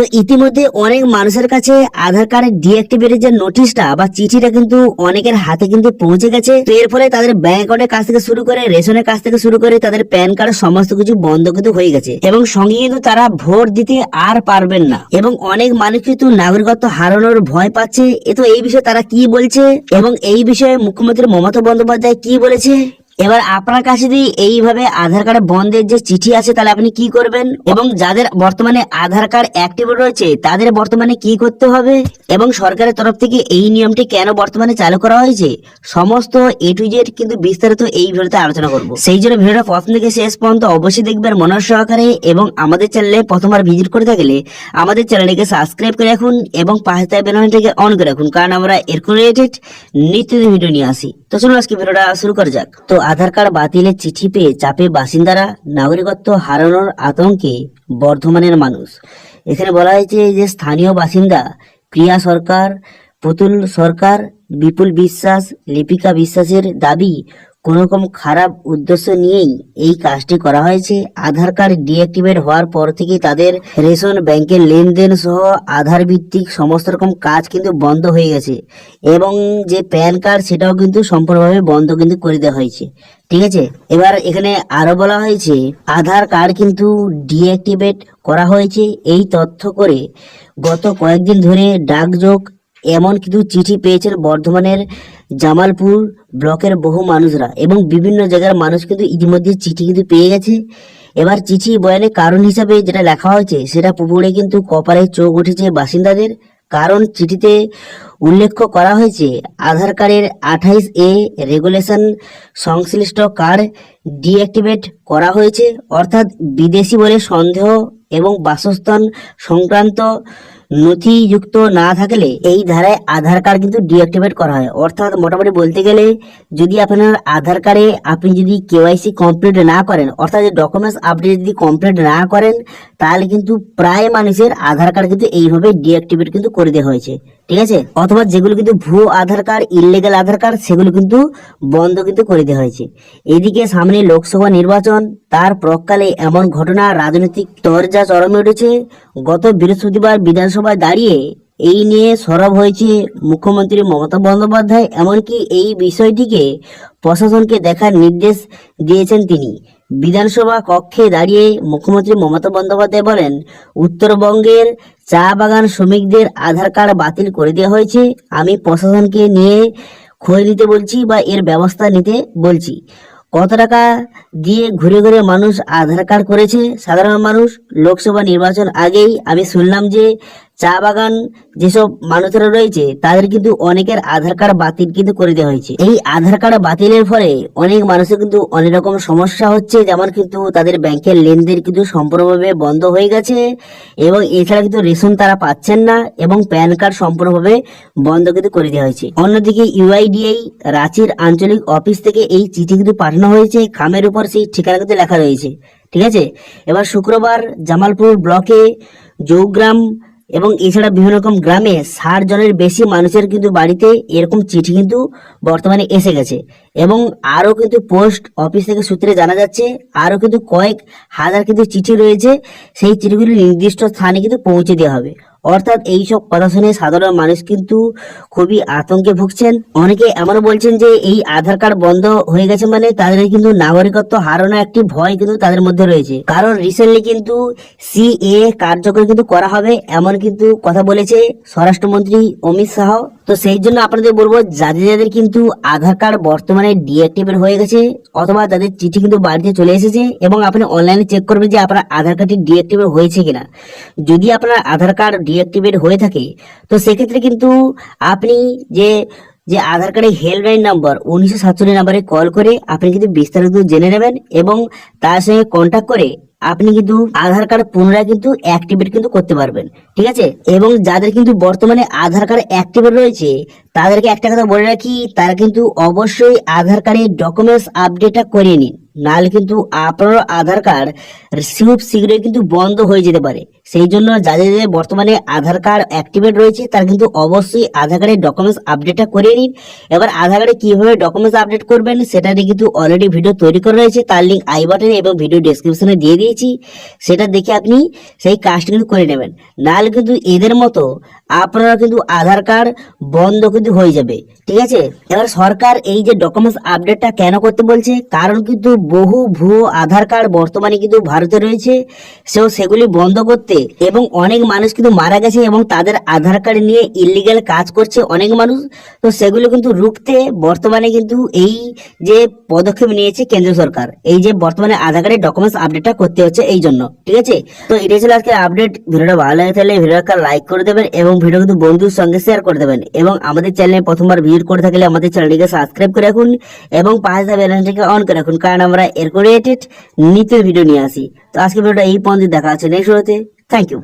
তো ইতিমধ্যে অনেক মানুষের কাছে আধার কার্ডের ডিঅ্যাক্টিভেটের যে নোটিশটা বা চিঠিটা কিন্তু অনেকের হাতে কিন্তু পৌঁছে গেছে। তো এর ফলে তাদের ব্যাংক অ্যাকাউন্টের কাছ থেকে শুরু করে রেশনের কাছ থেকে শুরু করে তাদের প্যান কার্ড সমস্ত কিছু বন্ধ কিন্তু হয়ে গেছে। এবং সঙ্গে কিন্তু তারা ভোট দিতে আর পারবেন না। এবং অনেক মানুষ কিন্তু নাগরিকত্ব হারানোর ভয় পাচ্ছে। এ তো এই বিষয়ে তারা কি বলছে? এবং এই বিষয়ে মুখ্যমন্ত্রী মমতা বন্দ্যোপাধ্যায় কি বলেছে? এবার আপনার কাছে যদি এইভাবে আধার কার্ড বন্ধের যে চিঠি আছে, তাহলে আপনি কি করবেন? এবং যাদের বর্তমানে আধার কার্ড অ্যাক্টিভ রয়েছে, তাদের বর্তমানে কি করতে হবে? এবং সরকারের তরফ থেকে এই নিয়মটি কেন বর্তমানে চালু করা হয়েছে? সমস্ত এ টু জেড কিন্তু বিস্তারিত এই ভিডিওতে আলোচনা করব। সেই জন্য ভিডিওটা প্রথম থেকে শেষ পর্যন্ত অবশ্যই দেখবেন মনোজ সহকারে এবং আমাদের চ্যানেলে প্রথমবার ভিজিট করে থাকলে আমাদের চ্যানেলটিকে সাবস্ক্রাইব করে রাখুন এবং পাশে থাকা বেলনটিকে অন করে রাখুন। কারণ আমরা এরকম রিলেটেড নিত্য ভিডিও নিয়ে আসি। তো চলুন আজকে ভিডিওটা শুরু করা যাক। তো আধার কার্ড বাতিলের চিঠি পেয়ে চাপে বাসিন্দারা নাগরিকত্ব হারানোর আতঙ্কে বর্ধমানের মানুষ। এখানে বলা হয়েছে যে স্থানীয় বাসিন্দা প্রিয়া সরকার, পুতুল সরকার, বিপুল বিশ্বাস, লিপিকা বিশ্বাসের দাবি কোন রকম খারাপ উদ্দেশ্য নিয়েই এই কাজটি করা হয়েছে। আধার কার্ড ডিঅ্যাক্টিভেট হওয়ার পর থেকে তাদের রেশন, ব্যাংকের লেনদেন সহ আধার ভিত্তিক সমস্ত রকম কাজ কিন্তু বন্ধ হয়ে গেছে এবং যে প্যান কার্ড সেটাও কিন্তু সম্পূর্ণভাবে বন্ধ কিন্তু করে দেওয়া হয়েছে। ঠিক আছে? এবার এখানে আরও বলা হয়েছে, আধার কার্ড কিন্তু ডিঅ্যাক্টিভেট করা হয়েছে। এই তথ্য করে গত কয়েকদিন ধরে ডাকযোগ এমন কিছু চিঠি পেয়েছেন বর্ধমানের জামালপুর ব্লকের বহু মানুষরা এবং বিভিন্ন জায়গার মানুষ কিন্তু ইতিমধ্যে চিঠি কিন্তু পেয়ে গেছে। এবার চিঠি বয়ানের কারণ হিসাবে যেটা লেখা হয়েছে, সেটা পুকুরে কিন্তু কপালে চোখ উঠেছে বাসিন্দাদের। কারণ চিঠিতে উল্লেখ করা হয়েছে, আধার কার্ডের আঠাইশ এ রেগুলেশন সংশ্লিষ্ট কার্ড ডিঅ্যাক্টিভেট করা হয়েছে। অর্থাৎ বিদেশি বলে সন্দেহ এবং বাসস্থান সংক্রান্ত নথিযুক্ত না থাকলে এই ধারায় আধার কার্ড কিন্তু ডিঅ্যাক্টিভেট করা হয়। অর্থাৎ মোটামুটি বলতে গেলে, যদি আপনার আধার কার্ডে আপনি যদি কেওয়াইসি কমপ্লিট না করেন, অর্থাৎ ডকুমেন্টস আপডেট যদি কমপ্লিট না করেন, তাহলে কিন্তু প্রায় মানুষের আধার কার্ড কিন্তু এইভাবে ডিঅ্যাক্টিভেট কিন্তু করে দেওয়া হয়েছে। ঠিক আছে? অথবা যেগুলো কিন্তু ভুয়ো Aadhaar card illegal Aadhaar card, সেগুলো কিন্তু বন্ধ কিন্তু করে দেওয়া হয়েছে। এদিকে সামনে লোকসভা নির্বাচন, তার প্রকালে এমন ঘটনা রাজনৈতিক তরজা চরমে উঠেছে। গত বৃহস্পতিবার বিধানসভায় দাঁড়িয়ে এই নিয়ে সরব হয়েছে মুখ্যমন্ত্রী মমতা বন্দ্যোপাধ্যায়, এমনকি এই বিষয়টিকে প্রশাসনকে দেখার নির্দেশ দিয়েছেন তিনি। বিধানসভা কক্ষে দাঁড়িয়ে মুখ্যমন্ত্রী মমতা বন্দ্যোপাধ্যায় বলেন, উত্তরবঙ্গের চা বাগান শ্রমিকদের আধার কার্ড বাতিল করে দেওয়া হয়েছে। আমি প্রশাসনকে নিয়ে খোঁজ নিতে বলছি বা এর ব্যবস্থা নিতে বলছি। কত টাকা দিয়ে ঘুরে ঘুরে মানুষ আধার কার্ড করেছে? সাধারণ মানুষ, লোকসভা নির্বাচন আগেই আমি শুনলাম যে চা বাগান যেসব মানুষেরা রয়েছে, তাদের কিন্তু অনেকের আধার কার্ড বাতিল কিন্তু করে দেওয়া হয়েছে। এই আধার কার্ড বাতিলের ফলে অনেক মানুষের কিন্তু অনেক রকম সমস্যা হচ্ছে, যেমন কিন্তু তাদের ব্যাংকের লেনদেন কিন্তু সম্পূর্ণভাবে বন্ধ হয়ে গেছে এবং এছাড়া কিন্তু রেশন তারা পাচ্ছেন না এবং প্যান কার্ড সম্পূর্ণভাবে বন্ধ কিন্তু করে দেওয়া হয়েছে। অন্যদিকে ইউআইডিআই রাঁচির আঞ্চলিক অফিস থেকে এই চিঠি কিন্তু পাঠানো হয়েছে। খামের উপর সেই ঠিকানা কিন্তু লেখা রয়েছে। ঠিক আছে? এবার শুক্রবার জামালপুর ব্লকে জৌগ্রাম এবং এছাড়া বিভিন্ন রকম গ্রামে ষাট জনের বেশি মানুষের কিন্তু বাড়িতে এরকম চিঠি কিন্তু বর্তমানে এসে গেছে। এবং আরও কিন্তু পোস্ট অফিস থেকে সূত্রে জানা যাচ্ছে, আরও কিন্তু কয়েক হাজার কিন্তু চিঠি রয়েছে। সেই চিঠিগুলি নির্দিষ্ট স্থানে কিন্তু পৌঁছে দেওয়া হবে। অর্থাৎ এইসব কথা শুনে সাধারণ মানুষ কিন্তু খুবই আতঙ্কে ভুগছেন। অনেকে এমনও বলছেন যে এই আধার কার্ড বন্ধ হয়ে গেছে মানে তাদের কিন্তু নাগরিকত্ব হারানো একটি ভয় কিন্তু তাদের মধ্যে রয়েছে। কারণ রিসেন্টলি কিন্তু সিএ কার্যকর কিন্তু করা হবে এমন কিন্তু কথা বলেছে স্বরাষ্ট্রমন্ত্রী অমিত শাহ। তো সেই জন্য আপনাদের বলব, যাদের যাদের কিন্তু আধার কার্ড বর্তমানে ডিঅ্যাক্টিভেট হয়ে গেছে অথবা তাদের চিঠি কিন্তু বাড়িতে চলে এসেছে এবং আপনি অনলাইনে চেক করবেন যে আপনার আধার কার্ডটি ডিঅ্যাক্টিভেট হয়েছে কিনা। যদি আপনার আধার কার্ড ডিঅ্যাক্টিভেট হয়ে থাকে, তো সেক্ষেত্রে কিন্তু আপনি যে যে আধার কার্ডের হেল্পলাইন নাম্বার উনিশশো সাতচল্লিশ নাম্বারে কল করে আপনি কিন্তু বিস্তারিত জেনে নেবেন এবং তার সঙ্গে কন্ট্যাক্ট করে আপনি কিন্তু আধার কার্ড পুনরায় কিন্তু অ্যাক্টিভেট কিন্তু করতে পারবেন, ঠিক আছে? এবং যাদের কিন্তু বর্তমানে আধার কার্ড অ্যাক্টিভেট রয়েছে, তাদেরকে একটা কথা বলে রাখি, তারা কিন্তু অবশ্যই আধার কার্ডের ডকুমেন্টস আপডেটটা করিয়ে নিন, নাহলে কিন্তু আপনার আধার কার্ড খুব শীঘ্রই কিন্তু বন্ধ হয়ে যেতে পারে। সেই জন্য যাদের বর্তমানে আধার কার্ড অ্যাক্টিভেট রয়েছে, তার কিন্তু অবশ্যই আধার কার্ডের ডকুমেন্টস আপডেটটা করিয়ে নিন। এবার আধার কার্ডে কীভাবে ডকুমেন্টস আপডেট করবেন, সেটা নিয়ে কিন্তু অলরেডি ভিডিও তৈরি করা রয়েছে। তার লিঙ্ক আই বাটনে এবং ভিডিও ডেসক্রিপশনে দিয়ে দিয়েছি। সেটা দেখে আপনি সেই কাজটা কিন্তু করে নেবেন। নাহলে কিন্তু এদের মতো আপনারা কিন্তু আধার কার্ড বন্ধ কিন্তু হয়ে যাবে। ঠিক আছে? এবার সরকার এই যে ডকুমেন্টস আপডেটটা কেন করতে বলছে, কারণ কিন্তু বহু ভুয়ো আধার কার্ড বর্তমানে কিন্তু ভারতে রয়েছে। সেও সেগুলি বন্ধ করতে এবং অনেক মানুষ কিন্তু মারা গেছে এবং তাদের আধার কার্ড নিয়ে ইলিগাল কাজ করছে অনেক মানুষ। তো সেগুলো কিন্তু রুখতে বর্তমানে কিন্তু এই যে পদক্ষেপ নিয়েছে কেন্দ্র সরকার, এই যে বর্তমানে আধার কার্ডের ডকুমেন্টস আপডেটটা করতে হচ্ছে এই জন্য, ঠিক আছে? তো এটাই ছিল আজকে আপডেট ভিডিওটা ভালো লাগে তাহলে ভিডিওটা লাইক করে দেবেন এবং ভিডিও কিন্তু বন্ধুর সঙ্গে শেয়ার করে দেবেন। এবং আমাদের চ্যানেলে প্রথমবার ভিজিট করে থাকলে আমাদের চ্যানেলটিকে সাবস্ক্রাইব করে রাখুন এবং পাশে অন করে রাখুন। কারণ আমরা এর রিলেটেড নিত্য ভিডিও নিয়ে আসি। আজকে ভিডিওটা এই পর্যন্ত দেখা হচ্ছে নেক্সট ভিডিওতে। Thank you